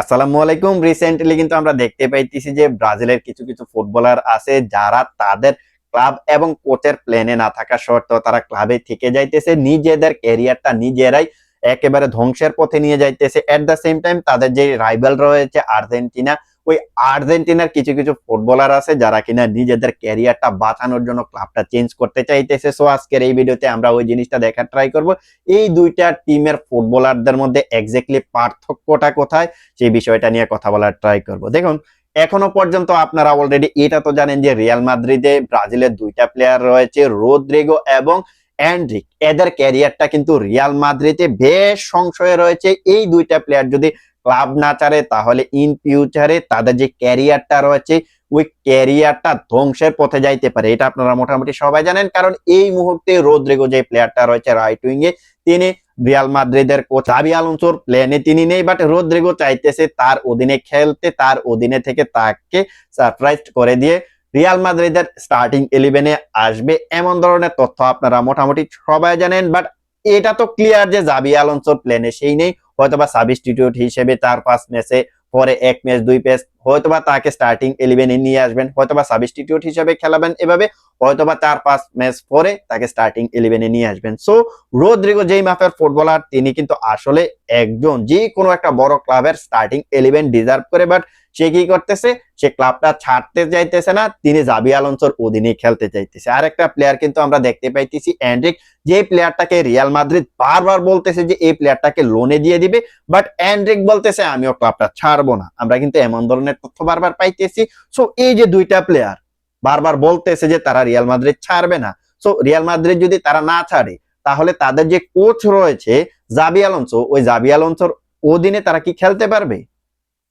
আসসালামু আলাইকুম। রিসেন্টলি কিন্তু আমরা দেখতে পাইতেছি যে ব্রাজিলের কিছু কিছু ফুটবলার আছে যারা তাদের ক্লাব এবং কোচের প্লেনে না থাকা সত্ত্বেও তারা ক্লাবে থেকে যাইতেছে। নিজেদের ক্যারিয়ারটা নিজেরাই একেবারে ধ্বংসের পথে নিয়ে যাইতেছে। এট দ্য সেম টাইম তাদের যে রাইভাল রয়েছে আর্জেন্টিনা ওই আর্জেন্টিনার কিছু কিছু ফুটবলার আছে যারা কিনা নিজেদের ক্যারিয়ারটা বাঁচানোর জন্য ক্লাবটা চেঞ্জ করতে চাইতেছে। সো আজকের এই ভিডিওতে আমরা ওই জিনিসটা দেখার ট্রাই করব। এই দুইটা টিমের ফুটবলারদের মধ্যে এক্স্যাক্টলি পার্থক্যটা কোথায়, সেই বিষয়টা নিয়ে কথা বলার ট্রাই করব। দেখুন, এখনও পর্যন্ত আপনারা অলরেডি এটা তো জানেন যে রিয়াল মাদ্রিদে ব্রাজিলের দুইটা প্লেয়ার রয়েছে রোদ্রিগো এবং অ্যান্ড্রিক এদের ক্যারিয়ারটা কিন্তু রিয়াল মাদ্রিদে বেশ সংশয়ে রয়েছে। এই দুইটা প্লেয়ার যদি ক্লাব না ছাড়ে তাহলে ইন ফিউচারে তাদের যে ক্যারিয়ারটা রয়েছে, ওই ক্যারিয়ারটা ধ্বংসের পথে যাইতে পারে। এটা আপনারা মোটামুটি সবাই জানেন, কারণ এই মুহূর্তে রোদ্রিগো যে প্লেয়ারটা রয়েছে রাইট উইং এ, তিনি রিয়াল মাদ্রিদের কোচ জাবি আলোনসোর প্লেনে তিনি নেই বাট রোদ্রিগো চাইতেছে তার অধীনে খেলতে, তার অধীনে থেকে তাকে সারপ্রাইজ করে দিয়ে রিয়াল মাদ্রিদের স্টার্টিং ইলেভেনে আসবে। এমন ধরনের তথ্য আপনারা মোটামুটি সবাই জানেন বাট এটা তো ক্লিয়ার যে জাবি আলোনসোর প্লেনে সেই নেই। হয়তোবা সাবস্টিটিউট হিসেবে চার পাঁচ ম্যাচে পরে এক ম্যাচ দুই ম্যাচ হয়তোবা তাকে স্টার্টিং ইলেভেনে নিয়ে আসবেন, হয়তোবা সাবস্টিটিউট হিসেবে খেলাবেন এভাবে, হয়তোবা চার পাঁচ ম্যাচ পরে তাকে স্টার্টিং ইলেভেনে নিয়ে আসবেন। সো রোদ্রিগো যেই মাপের ফুটবলার তিনি কিন্তু আসলে একজন যে কোনো একটা বড় ক্লাবের স্টার্টিং ইলেভেন ডিজার্ভ করে বাট সে কি করতেছে? সে ক্লাবটা ছাড়তে চাইতেছে না, তিনি জাবি আলোনসোর অধীনে খেলতে চাইতেছে আর একটা প্লেয়ার কিন্তু আমরা দেখতে পাইতেছি অ্যান্ড্রিক যে প্লেয়ারটাকে রিয়াল মাদ্রিদ বারবার বলতেছে যে এই প্লেয়ারটাকে লোনে দিয়ে দিবে বাট অ্যান্ড্রিক বলতেছে, আমিও ক্লাবটা ছাড়বো না। আমরা কিন্তু এমন ধরনের তথ্য বারবার পাইতেছি। সো এই যে দুইটা প্লেয়ার বারবার বলতেছে যে তারা রিয়াল মাদ্রিদ ছাড়বে না সো রিয়াল মাদ্রিদ যদি তারা না ছাড়ে, তাহলে তাদের যে কোচ রয়েছে, জাবি আলোনসো, ওই জাবি আলোনসোর অধীনে তারা কি খেলতে পারবে?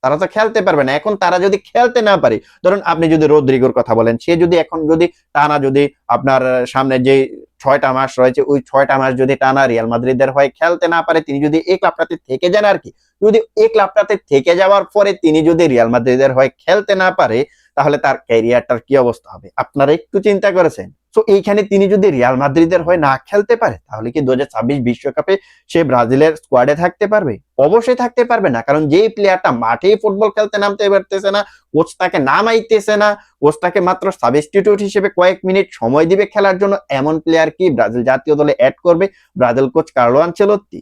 তারা তো খেলতে পারবে না। এখন তারা যদি খেলতে না পারে, ধরুন আপনি যদি রোদ্রিগোর কথা বলেন, সে যদি এখন যদি টানা যদি আপনার সামনে যে ছয়টা মাস রয়েছে, ওই ছয়টা মাস যদি টানা রিয়াল মাদ্রিদের হয়ে খেলতে না পারে, তিনি যদি এই ক্লাবটাতে থেকে যান আর কি, যদি এই ক্লাবটাতে থেকে যাওয়ার পরে তিনি যদি রিয়াল মাদ্রিদের হয়ে খেলতে না পারে, তাহলে তার ক্যারিয়ারটার কি অবস্থা হবে? আপনারা একটু চিন্তা করেছেন? তো এইখানে তিনি যদি রিয়াল মাদ্রিদের হয়ে না খেলতে পারে, তাহলে কি দু বিশ্বকাপে সে ব্রাজিলের স্কোয়াডে থাকতে পারবে? অবশ্যই থাকতে পারবে না, কারণ যেই প্লেয়ারটা মাঠেই ফুটবল খেলতে নামতে পারতেছে না কোচ তাকে নামাইতেছে না কোচ তাকে মাত্র সাবস্টিটিউট হিসেবে কয়েক মিনিট সময় দিবে খেলার জন্য, এমন প্লেয়ার কি ব্রাজিল জাতীয় দলে অ্যাড করবে? Brazil coach Carlo Ancelotti.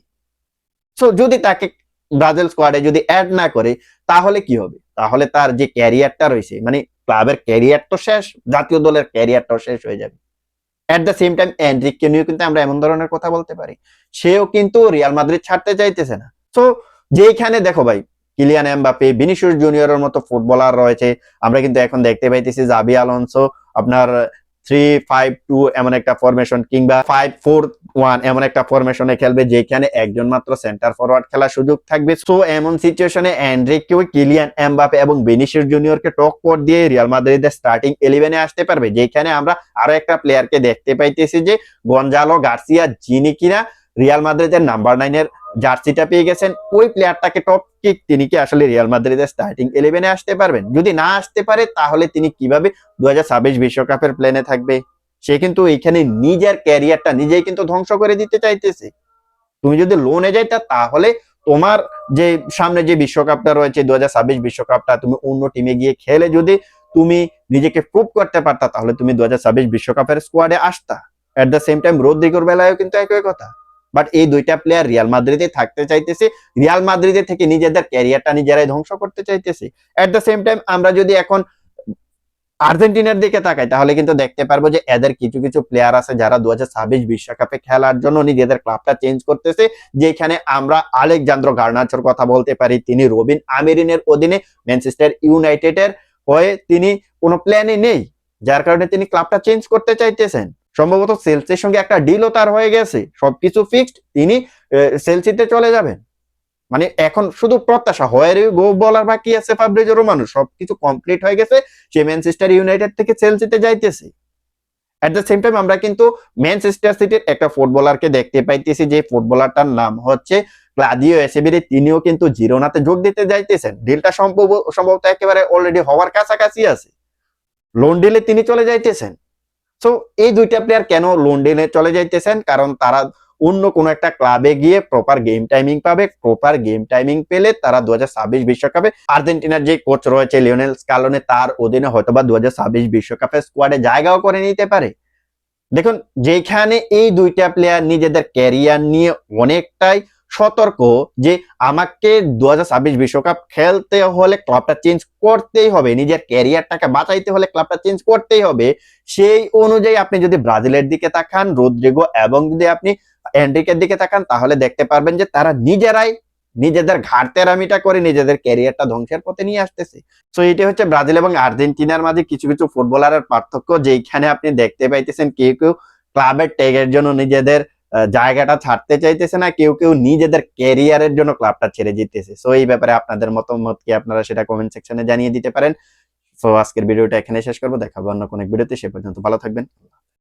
So যদি তাকে ব্রাজিল স্কোয়াডে যদি অ্যাড না করে, তাহলে কি হবে? তাহলে তার যে ক্যারিয়ারটা রয়েছে মানে ক্লাবের ক্যারিয়ার তো শেষ, জাতীয় দলের ক্যারিয়ারটাও শেষ হয়ে যাবে। এট দ্য সেম টাইম অ্যান্ড্রিককে নিয়েও কিন্তু আমরা এমন ধরনের কথা বলতে পারি। সেও কিন্তু রিয়াল মাদ্রিদ ছাড়তে চাইতেছে না। তো যেইখানে দেখো ভাই কিলিয়ান এমবাপে বিনিশুর জুনিয়রের মতো ফুটবলার রয়েছে। আমরা কিন্তু এখন দেখতে পাইতেছি জাবি আলোনসো আপনার থ্রি ফাইভ টু এমন একটা ফরমেশন কিংবা ফাইভ ফোর ওয়ান এমন একটা ফরমেশনে খেলবে যেখানে একজন মাত্র সেন্টার ফরওয়ার্ড খেলার সুযোগ থাকবে। সো এমন সিচুয়েশনে অ্যান্ড্রিককেও কিলিয়ান এমবাপে এবং বেনিশিয়াস জুনিয়রকে টক্কর দিয়ে রিয়াল মাদ্রিদের স্টার্টিং ইলেভেনে আসতে পারবে। যেখানে আমরা আরও একটা প্লেয়ারকে দেখতে পাইতেছি যে গঞ্জালো গার্সিয়া যিনি কিনা রিয়াল মাদ্রিদের নাম্বার নাইনের জার্সিটা পেয়ে গেছেন, ওই প্লেয়ারটাকে টপ কিক তিনি কি আসলে রিয়াল মাদ্রিদের স্টার্টিং ইলেভেনে আসতে পারবেন? যদি না আসতে পারে, তাহলে তিনি কীভাবে দু বিশ্বকাপের প্লেনে থাকবে? সে কিন্তু এইখানে নিজের ক্যারিয়ারটা নিজেই কিন্তু ধ্বংস করে দিতে চাইতেছে। তুমি যদি লোনে যাইতা, তাহলে তোমার যে সামনে যে বিশ্বকাপটা রয়েছে দু বিশ্বকাপটা, তুমি অন্য টিমে গিয়ে খেলে, যদি তুমি নিজেকে প্রুভ করতে পারতা, তাহলে তুমি দু হাজার ছাব্বিশ বিশ্বকাপের স্কোয়াডে আসতা। এট দ্য সেম টাইম রোদ্রিগোর বেলায়ও কিন্তু একই কথা। বাট এই দুইটা প্লেয়ার রিয়াল মাদ্রিদে থাকতে চাইতেছে। রিয়াল মাদ্রিদে থেকে নিজেদের ক্যারিয়ারটা নিজেরাই ধ্বংস করতে চাইতেছে। এট দ্য সেম টাইম আমরা যদি এখন আর্জেন্টিনার দিকে তাকাই, তাহলে কিন্তু দেখতে পারব যে এদের কিছু কিছু প্লেয়ার আছে যারা দু বিশ্বকাপে খেলার জন্য নিজেদের ক্লাবটা চেঞ্জ করতেছে, যেখানে আমরা আলেকজান্দ্র গার্নাচোর কথা বলতে পারি, তিনি রবিন আমিরিনের অধীনে ম্যানচেস্টার ইউনাইটেডের হয়ে তিনি কোনো প্ল্যানে নেই, যার কারণে তিনি ক্লাবটা চেঞ্জ করতে চাইতেছেন। সম্ভবত সেলসির সঙ্গে একটা ডিলও তার হয়ে গেছে। সবকিছু ফিক্সড তিনি সেলসিতে চলে যাবেন। মানে এখন শুধু প্রত্যাশা হয় গো বলার বাকি আছে ফাব্রিজো রোমানো সবকিছু কমপ্লিট হয়ে গেছে, সে ম্যানচেস্টার ইউনাইটেড থেকে সেলসিতে যাইতেছে। এট দ্য সেম টাইম আমরা কিন্তু ম্যানচেস্টার সিটির একটা ফুটবলারকে দেখতে পাইতেছি, যে ফুটবলারটার নাম হচ্ছে ক্লাদিও এসেবিরি তিনিও কিন্তু জিরোনাতে যোগ দিতে যাইতেছেন। ডিলটা সম্ভব, সম্ভবত একেবারে অলরেডি হওয়ার কাছাকাছি আছে। লোন ডিলে তিনি চলে যাইতেছেন। সো এই দুইটা প্লেয়ার কেন লোন ডিলে চলে যাইতেছেন? কারণ তারা অন্য কোনো একটা ক্লাবে গিয়ে প্রপার গেম টাইমিং পাবে প্রপার গেম টাইমিং পেলে তারা দু বিশ্বকাপে আর্জেন্টিনার যে কোচ রয়েছে লিওনেল স্কালোনে, তার অধীনে হয়তোবা দু বিশ্বকাপের স্কোয়াডে জায়গাও করে নিতে পারে। দেখুন, যেখানে এই দুইটা প্লেয়ার নিজেদের ক্যারিয়ার নিয়ে অনেকটাই সতর্ক যে আমাকে দু বিশ্বকাপ খেলতে হলে ক্লাবটা চেঞ্জ করতেই হবে, নিজের ক্যারিয়ারটাকে বাঁচাইতে হলে ক্লাবটা চেঞ্জ করতেই হবে। সেই অনুযায়ী আপনি যদি ব্রাজিলের দিকে তাকান, রোদ্রিগো এবং যদি আপনি এন্ড্রিকের দিকে তাকান, তাহলে দেখতে পারবেন যে তারা নিজেরাই নিজেদের ঘাটতেরামিটা করে নিজেদের ক্যারিয়ারটা ধ্বংসের পথে নিয়ে আসতেছে। তো এটি হচ্ছে ব্রাজিল এবং আর্জেন্টিনার মাঝে কিছু কিছু ফুটবলারের পার্থক্য যেখানে আপনি দেখতে পাইতেছেন কেউ কেউ ক্লাবের ট্যাগের জন্য নিজেদের জায়গাটা ছাড়তে চাইতেছে না, কেউ কেউ নিজেদের ক্যারিয়ারের জন্য ক্লাবটা ছেড়ে জিতেছে সো এই ব্যাপারে আপনাদের মতামত কি আপনারা সেটা কমেন্ট সেকশনে জানিয়ে দিতে পারেন। সো আজকের ভিডিওটা এখানে শেষ করব, দেখাবো অন্য কোনো ভিডিওতে, সে পর্যন্ত ভালো থাকবেন।